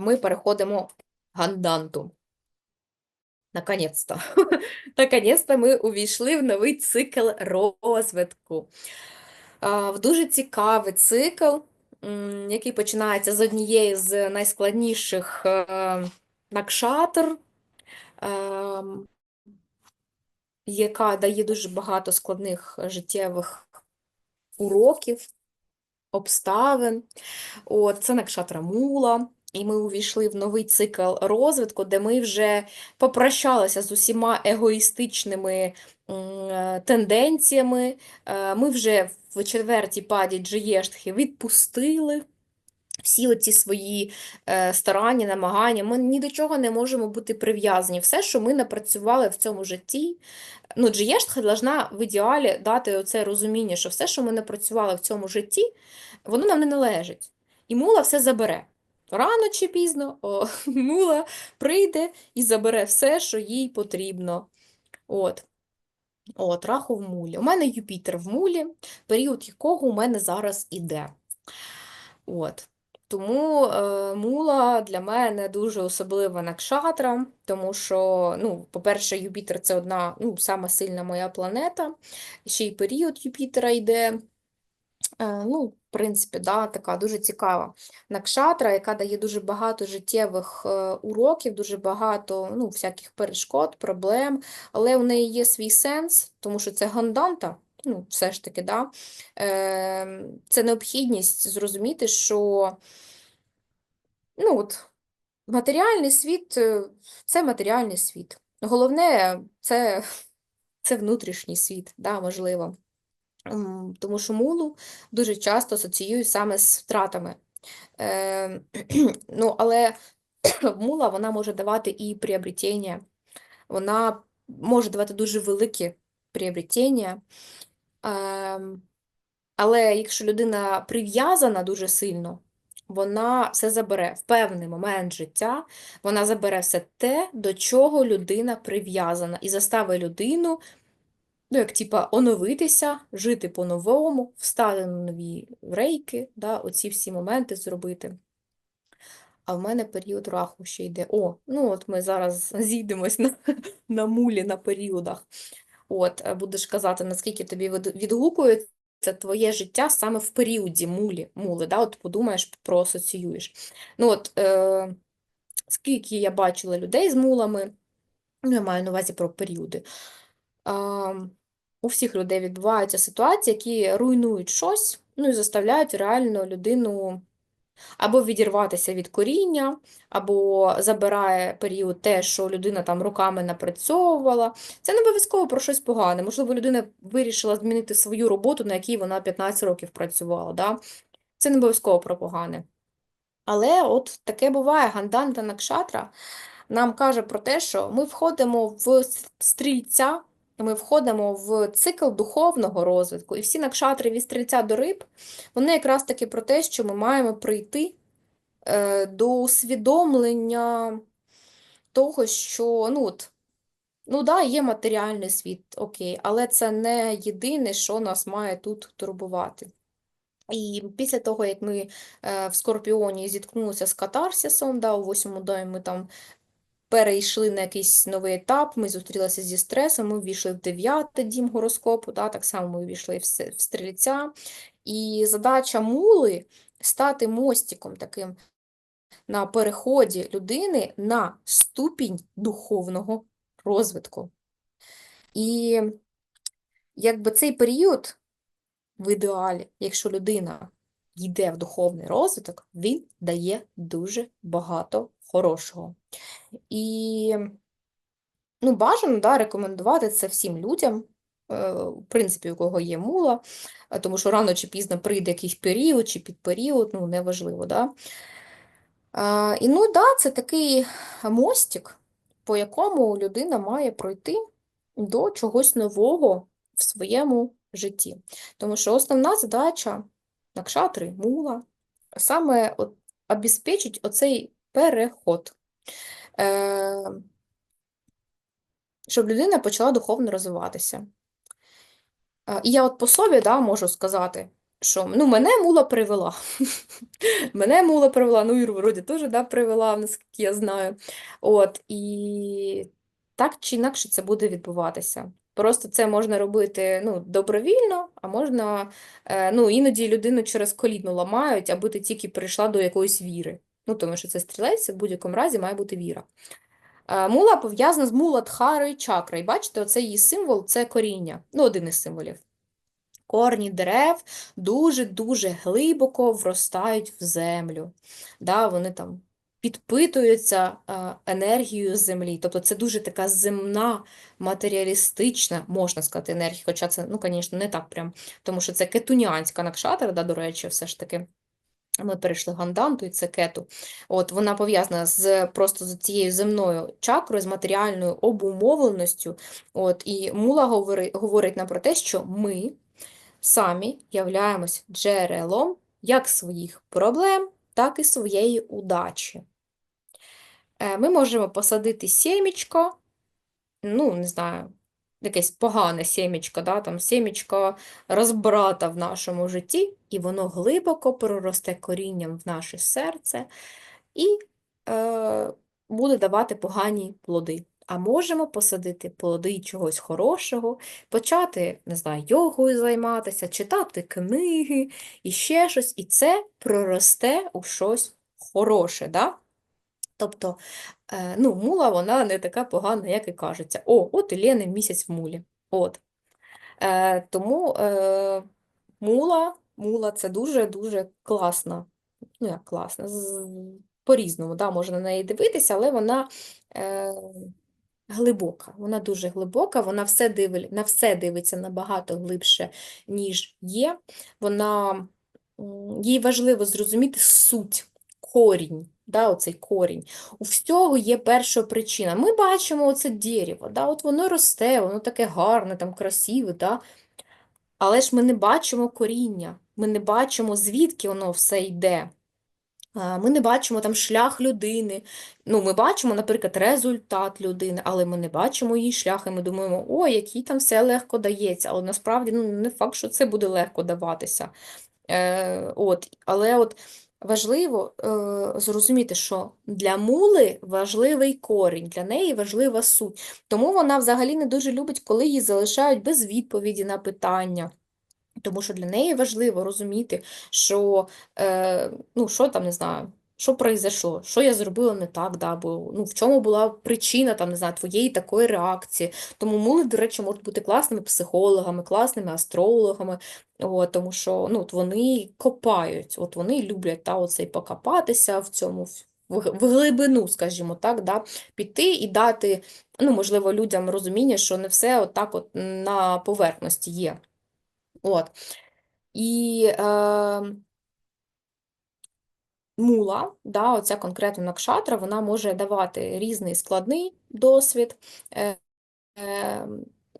ми переходимо к ганданту. Наконець-то. Наконець-то ми увійшли в новий цикл розвитку. В дуже цікавий цикл, який починається з однієї з найскладніших е, накшатр, ем, яка дає дуже багато складних життєвих уроків, обставин. От, це Накшатра Мула. І ми увійшли в новий цикл розвитку, де ми вже попрощалися з усіма егоїстичними е, тенденціями. Е, Ми вже в четвертій паді Джиєштхи відпустили всі оці свої е, старання, намагання. Ми ні до чого не можемо бути прив'язані. Все, що ми напрацювали в цьому житті, ну, Джиєштха должна в ідеалі дати оце розуміння, що все, що ми напрацювали в цьому житті, воно нам не належить. І мула все забере. Рано чи пізно о, мула прийде і забере все, що їй потрібно. От. От, раху в мулі. У мене Юпітер в мулі, період якого у мене зараз іде. От. Тому е, мула для мене дуже особлива накшатра, тому що, ну, по-перше, Юпітер це одна, ну, сама сильна моя планета, ще й період Юпітера йде. Е, Ну, в принципі, да, така дуже цікава накшатра, яка дає дуже багато життєвих е, уроків, дуже багато ну, всяких перешкод, проблем, але у неї є свій сенс, тому що це ганданта, ну, все ж таки, да, е, це необхідність зрозуміти, що ну, от, матеріальний світ е, це матеріальний світ. Головне це, це внутрішній світ, да, можливо. Тому що мулу дуже часто асоціюють саме з втратами. Е, ну, але мула вона може давати і приобретення, вона може давати дуже великі приобретення. Ем, але якщо людина прив'язана дуже сильно, вона все забере в певний момент життя, вона забере все те, до чого людина прив'язана, і заставить людину ну, як типа, оновитися, жити по-новому, встати на нові рейки, да, оці всі моменти зробити. А в мене період раху ще йде. О, ну от ми зараз зійдемось на, на мулі на періодах. От, е, будеш казати, наскільки тобі відгукується твоє життя саме в періоді мулі, мули, да? От подумаєш, проасоціюєш. Ну от, е, скільки я бачила людей з мулами, ну, я маю на увазі про періоди. А, у всіх людей відбуваються ситуації, які руйнують щось, ну і заставляють реально людину або відірватися від коріння, або забирає період те, що людина там роками напрацьовувала. Це не обов'язково про щось погане. Можливо, людина вирішила змінити свою роботу, на якій вона 15 років працювала. Да? Це не обов'язково про погане. Але от таке буває, Ганданта Накшатра нам каже про те, що ми входимо в стрільця, ми входимо в цикл духовного розвитку. І всі накшатри від стрільця до риб, вони якраз таки про те, що ми маємо прийти е, до усвідомлення того, що ну, от, ну да, є матеріальний світ, окей, але це не єдине, що нас має тут турбувати. І після того, як ми е, в Скорпіоні зіткнулися з катарсисом, да, у восьмому домі ми там перейшли на якийсь новий етап, ми зустрілися зі стресом, ми ввійшли в дев'ятий дім гороскопу, да, так само ми ввійшли в стрільця. І задача мули стати мостиком таким на переході людини на ступінь духовного розвитку. І якби цей період в ідеалі, якщо людина йде в духовний розвиток, він дає дуже багато хорошого. І ну, бажано да, рекомендувати це всім людям, е, в принципі, у кого є мула, е, тому що рано чи пізно прийде якийсь період чи підперіод, ну, неважливо. Да? А, і ну, да, це такий мостик, по якому людина має пройти до чогось нового в своєму житті. Тому що основна задача накшатри, мула, саме от, обезпечить оцей переход. Е, щоб людина почала духовно розвиватися. Е, І я от по собі да, можу сказати, що ну, мене мула привела. Мене мула привела, ну Іру вроді теж да, привела, наскільки я знаю. От, і так чи інакше це буде відбуватися. Просто це можна робити ну, добровільно, а можна, е, ну, іноді людину через коліно ламають, аби ти тільки прийшла до якоїсь віри. Ну, тому що це стрілець, в будь-якому разі має бути віра. Е, Мула пов'язана з муладхарою чакрою. Бачите, оцей її символ це коріння, ну, один із символів. Корні дерев дуже-дуже глибоко вростають в землю. Да, вони там підпитуються е, енергією землі. Тобто це дуже така земна, матеріалістична, можна сказати, енергія, хоча це, ну, звісно, не так прям, тому що це кетуніанська накшатра, да, до речі, все ж таки. Ми перейшли ганданту і це кету. От вона пов'язана з просто з цією земною чакрою, з матеріальною обумовленістю. От, і мула говорить, говорить нам про те, що ми самі являємось джерелом як своїх проблем, так і своєї удачі. Е, Ми можемо посадити сімечко, ну, не знаю, якесь погане сімечко, да, там сімечко розбрата в нашому житті, і воно глибоко проросте корінням в наше серце і е, буде давати погані плоди. А можемо посадити плоди чогось хорошого, почати, не знаю, йогою займатися, читати книги і ще щось, і це проросте у щось хороше. Да? Тобто, е, ну, мула, вона не така погана, як і кажеться. О, от і Лени місяць в мулі. От. Е, тому е, мула, мула це дуже-дуже класна. Ну, як класна, по-різному, да, можна на неї дивитися, але вона е, глибока. Вона дуже глибока, вона все дивить, на все дивиться набагато глибше, ніж є. Вона, їй важливо зрозуміти суть, корінь, да, оцей корінь. У всього є перша причина. Ми бачимо оце дерево, да, от воно росте, воно таке гарне, там, красиве, да, але ж ми не бачимо коріння, ми не бачимо, звідки воно все йде. Ми не бачимо там шлях людини. Ну, ми бачимо, наприклад, результат людини, але ми не бачимо її шлях, і ми думаємо, о, який там все легко дається. Але насправді ну, не факт, що це буде легко даватися. Е, от, Але от важливо е, зрозуміти, що для мули важливий корінь, для неї важлива суть. Тому вона взагалі не дуже любить, коли її залишають без відповіді на питання. Тому що для неї важливо розуміти, що, е, ну, що там, не знаю, що произошло, що я зробила не так, да, бо, ну, в чому була причина там, не знаю, твоєї такої реакції. Тому мули, до речі, можуть бути класними психологами, класними астрологами, от, тому що ну, от вони копають, от вони люблять та, оцей покопатися в цьому, в, глибину, скажімо так, да, піти і дати, ну, можливо, людям розуміння, що не все отак от на поверхності є. От. І е, мула, да, оця конкретно накшатра, вона може давати різний складний досвід, е, е,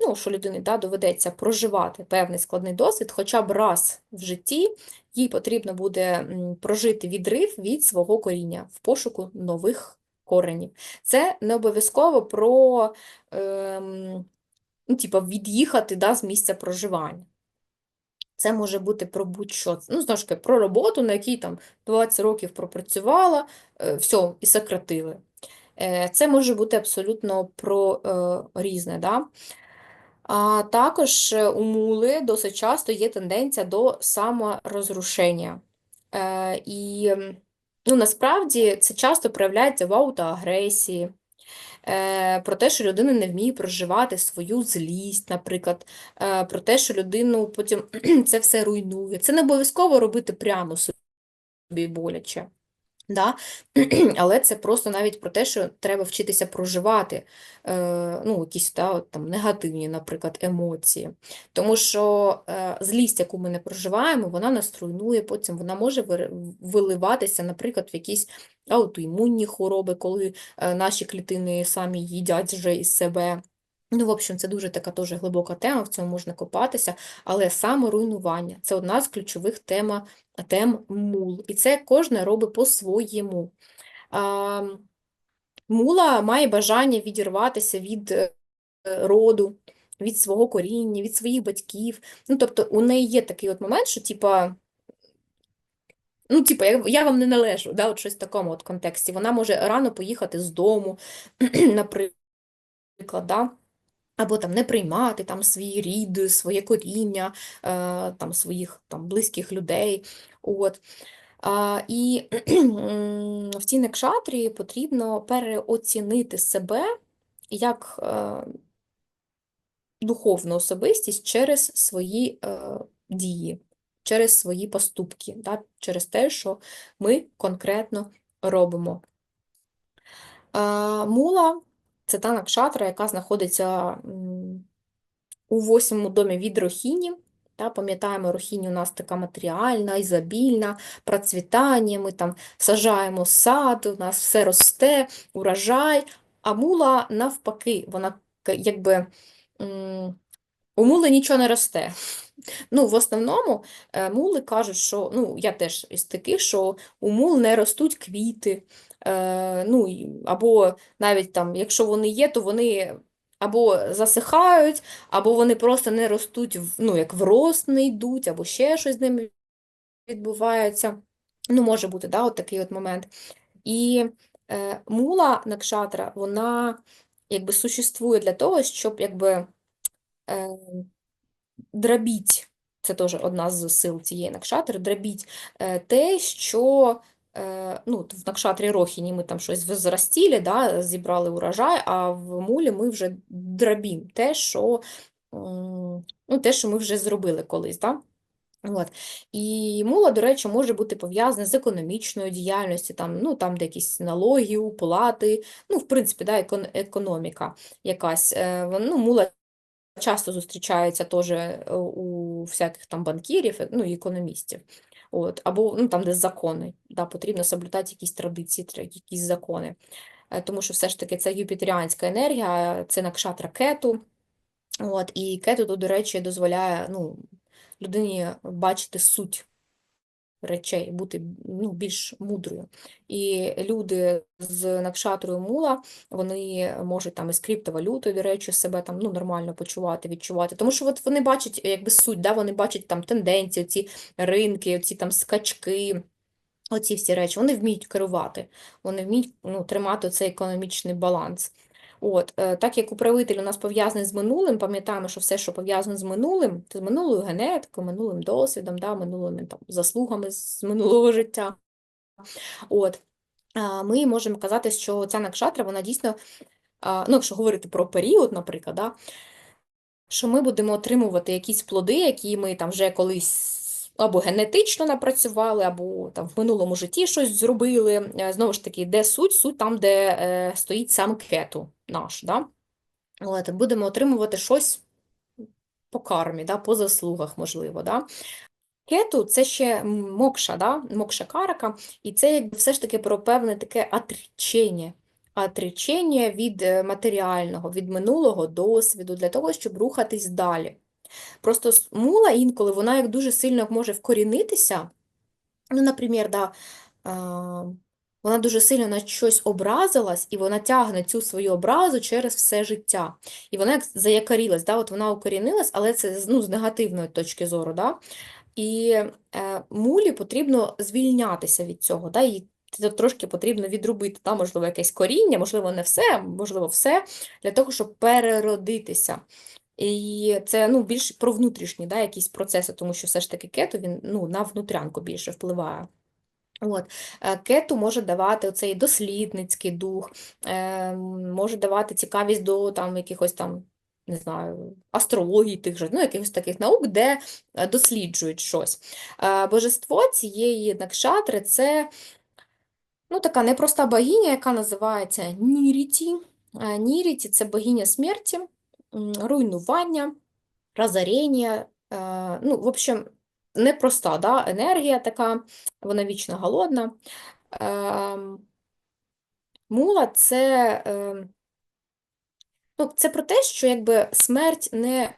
ну, що людині да, доведеться проживати певний складний досвід, хоча б раз в житті їй потрібно буде прожити відрив від свого коріння в пошуку нових коренів. Це не обов'язково про е, ну, типу, від'їхати да, з місця проживання. Це може бути про будь-що. Ну, знову ж таки, про роботу, на якій там 20 років пропрацювала, е, все, і сократили. Е, Це може бути абсолютно про е, різне. Да? А також у мули досить часто є тенденція до саморозрушення. І ну, насправді це часто проявляється в аутоагресії, про те, що людина не вміє проживати свою злість, наприклад, е, про те, що людину потім це все руйнує. Це не обов'язково робити прямо собі боляче. Да? Але це просто навіть про те, що треба вчитися проживати е, ну, якісь да, от там, негативні, наприклад, емоції. Тому що е, злість, яку ми не проживаємо, вона нас руйнує, потім вона може виливатися, наприклад, в якісь аутоімунні хвороби, коли е, наші клітини самі їдять вже із себе. Ну, в общем, це дуже така теж глибока тема, в цьому можна копатися, але саморуйнування – це одна з ключових тема, тем мул. І це кожне робить по-своєму. Мула має бажання відірватися від е, роду, від свого коріння, від своїх батьків. Ну, тобто у неї є такий от момент, що типа. Ну, типу, я, я вам не належу, да, от щось в такому от контексті. Вона може рано поїхати з дому, наприклад, да, або там не приймати там свій рід, своє коріння, е, там своїх там близьких людей. От. А, і в цій некшатрі потрібно переоцінити себе як е, духовну особистість через свої е, дії, через свої поступки, да, через те, що ми конкретно робимо. Мула це та накшатра, яка знаходиться у восьмому домі від Рохіні. Та, пам'ятаємо, Рохіні у нас така матеріальна, ізобільна, процвітання, ми там сажаємо сад, у нас все росте, урожай, а мула навпаки, вона якби у мули нічого не росте. Ну, в основному е, мули кажуть, що ну, я теж із таких, що у мул не ростуть квіти, ну, або навіть там, якщо вони є, то вони або засихають, або вони просто не ростуть, ну, як в рост не йдуть, або ще щось з ними відбувається. Ну, може бути, да, от такий от момент. І е, мула Накшатра, вона якби существує для того, щоб якби е, дробіть, це теж одна з сил цієї накшатри, дробіть е, те, що е, ну, в накшатрі Рохіні ми там щось зростили, да, зібрали урожай, а в мулі ми вже дробім те, що, ну, те, що ми вже зробили колись. Да? От. І мула, до речі, може бути пов'язана з економічною діяльністю, там, ну, там де якісь налоги, уплати, ну, в принципі, да, екон- економіка якась. Е, Ну, мула часто зустрічається теж е, у всяких там банкірів, е, ну, і економістів. От, або ну, там, де закони, да, потрібно соблюдати якісь традиції, якісь закони. Е, Тому що все ж таки це юпітеріанська енергія, це накшатра кету. От, і кету, до речі, дозволяє ну, людині бачити суть речей, бути ну, більш мудрою. І люди з накшатрою мула, вони можуть там із криптовалютою, до речі, себе там ну, нормально почувати, відчувати. Тому що от вони бачать якби суть, да, вони бачать там тенденції, ці ринки, ці там скачки. Оці всі речі, вони вміють керувати, вони вміють ну, тримати цей економічний баланс. От, е, так як управитель у нас пов'язаний з минулим, пам'ятаємо, що все, що пов'язане з минулим, з минулою генетикою, минулим досвідом, да, минулими там, заслугами з минулого життя. От, ми можемо казати, що ця накшатра, вона дійсно, ну, якщо говорити про період, наприклад, да, що ми будемо отримувати якісь плоди, які ми там вже колись або генетично напрацювали, або там в минулому житті щось зробили. Е, Знову ж таки, де суть? Суть там, де е, стоїть сам кету наш. Да? От, будемо отримувати щось по кармі, да? по заслугах, можливо. Да? Кету це ще мокша, да? мокша карака, і це все ж таки про певне таке отречення. Отречення від е, матеріального, від минулого досвіду, для того, щоб рухатись далі. Просто с- мула інколи вона як дуже сильно може вкорінитися. Ну, наприклад, да, вона дуже сильно на щось образилась, і вона тягне цю свою образу через все життя. І вона як заякорілась, да, от вона укорінилась, але це ну, з негативної точки зору. Да? І е, мулі потрібно звільнятися від цього. Да? Їй це трошки потрібно відрубити, да? Можливо, якесь коріння, можливо, не все, можливо, все, для того, щоб переродитися. І це ну, більш про внутрішні да, якісь процеси, тому що все ж таки кету він ну, на внутрянку більше впливає. От. е, Кету може давати оцей дослідницький дух, е, може давати цікавість до там, якихось там, не знаю, астрології тих же, ну, якихось таких наук, де е, досліджують щось. Божество цієї накшатри це ну, така непроста богиня, яка називається Ніріті. Ніріті це богиня смерті, руйнування, разорення. е, Ну, в общем, непроста да, енергія така, вона вічно голодна. Ем, Мула це, ем, ну, це про те, що якби смерть не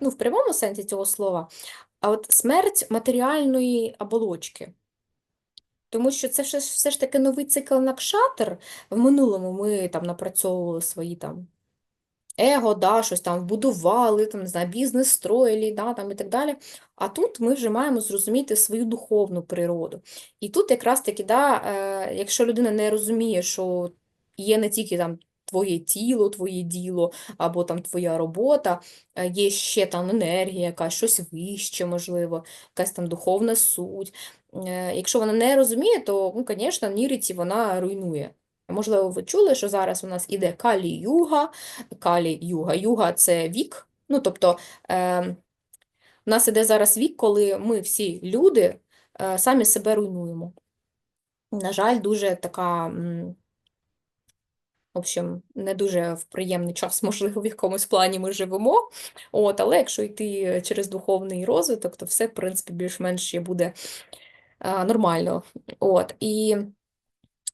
ну, в прямому сенсі цього слова, а от смерть матеріальної оболочки. Тому що це все, ж- таки новий цикл Накшатр. В минулому ми там напрацьовували свої там его, да, щось там вбудували, там, не знаю, бізнес строїли, да, там, і так далі. А тут ми вже маємо зрозуміти свою духовну природу. І тут якраз таки, да, е, якщо людина не розуміє, що є не тільки там твоє тіло, твоє діло, або там твоя робота, є ще там енергія, якась, щось вище, можливо, якась там духовна суть. Е, Якщо вона не розуміє, то, ну, звісно, Ніріті вона руйнує. Можливо, ви чули, що зараз у нас іде Калі-юга, Калі-юга. Юга – це вік. Ну, тобто, е, у нас іде зараз вік, коли ми всі люди е, самі себе руйнуємо. На жаль, дуже така, в общем, не дуже в приємний час, можливо, в якомусь плані ми живемо. От, але якщо йти через духовний розвиток, то все, в принципі, більш-менш буде е, нормально. От, і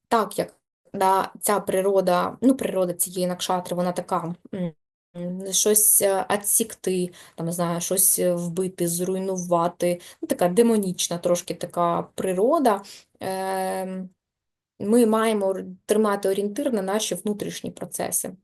так як да, ця природа, ну, природа цієї накшатри, вона така. Щось е, відсікти, там, не знаю, щось е, вбити, зруйнувати. Ну, така демонічна трошки така природа. Ем, Ми маємо тримати орієнтир на наші внутрішні процеси.